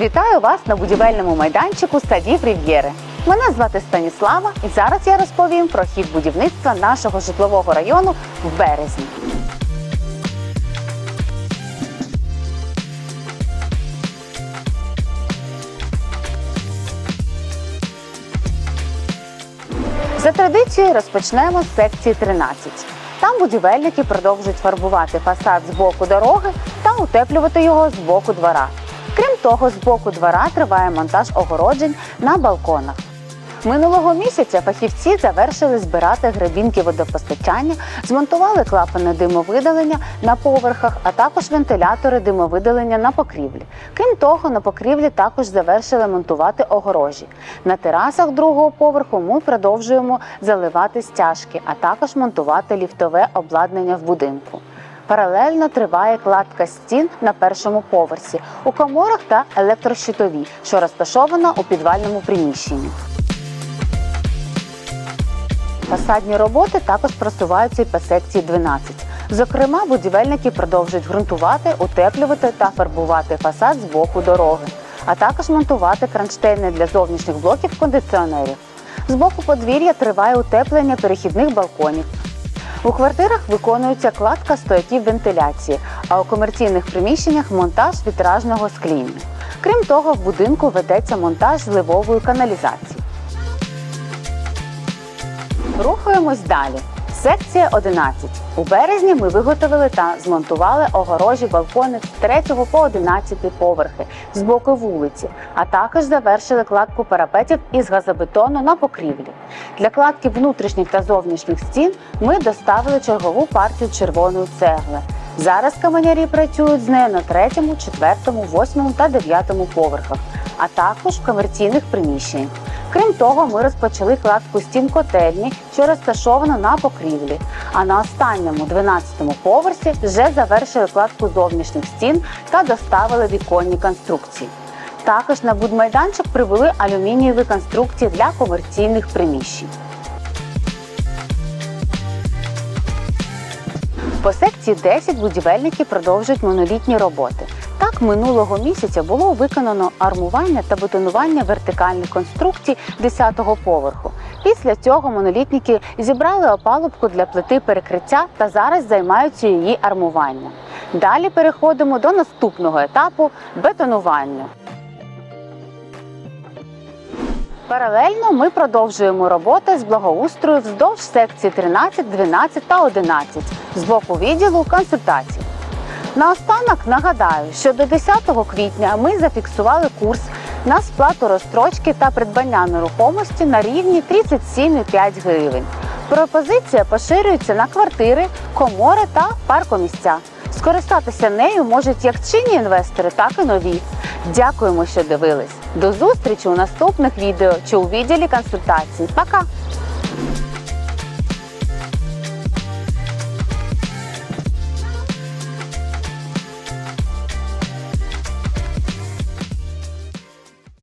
Вітаю вас на будівельному майданчику садів Рів'єри. Мене звати Станіслава, і зараз я розповім про хід будівництва нашого житлового району в березні. За традицією розпочнемо з секції 13. Там будівельники продовжують фарбувати фасад з боку дороги та утеплювати його з боку двора. Того, з боку двора триває монтаж огороджень на балконах. Минулого місяця фахівці завершили збирати гребінки водопостачання, змонтували клапани димовидалення на поверхах, а також вентилятори димовидалення на покрівлі. Крім того, на покрівлі також завершили монтувати огорожі. На терасах другого поверху ми продовжуємо заливати стяжки, а також монтувати ліфтове обладнання в будинку. Паралельно триває кладка стін на першому поверсі у коморах та електрощитові, що розташована у підвальному приміщенні. Фасадні роботи також просуваються і по секції 12. Зокрема, будівельники продовжують ґрунтувати, утеплювати та фарбувати фасад з боку дороги, а також монтувати кронштейни для зовнішніх блоків кондиціонерів. З боку подвір'я триває утеплення перехідних балконів. У квартирах виконується кладка стояків вентиляції, а у комерційних приміщеннях монтаж вітражного скління. Крім того, в будинку ведеться монтаж зливової каналізації. Рухаємось далі. Секція 11. У березні ми виготовили та змонтували огорожі балкони з 3 по 11 поверхи з боку вулиці, а також завершили кладку парапетів із газобетону на покрівлі. Для кладки внутрішніх та зовнішніх стін ми доставили чергову партію червоної цегли. Зараз каменярі працюють з нею на 3, 4, 8 та 9 поверхах, а також в комерційних приміщеннях. Крім того, ми розпочали кладку стін котельні, що розташовано на покрівлі. А на останньому 12-му поверсі вже завершили кладку зовнішніх стін та доставили віконні конструкції. Також на будмайданчик привели алюмінієві конструкції для комерційних приміщень. По секції 10 будівельники продовжують монолітні роботи. Так, минулого місяця було виконано армування та бетонування вертикальних конструкцій 10-го поверху. Після цього монолітники зібрали опалубку для плити перекриття та зараз займаються її армуванням. Далі переходимо до наступного етапу бетонування. Паралельно ми продовжуємо роботи з благоустрою вздовж секції 13, 12 та 11 з боку відділу консультацій. Наостанок нагадаю, що до 10 квітня ми зафіксували курс на сплату розстрочки та придбання нерухомості на рівні 37,5 гривень. Пропозиція поширюється на квартири, комори та паркомісця. Скористатися нею можуть як чинні інвестори, так і нові. Дякуємо, що дивились. До зустрічі у наступних відео чи у відділі консультацій. Пока!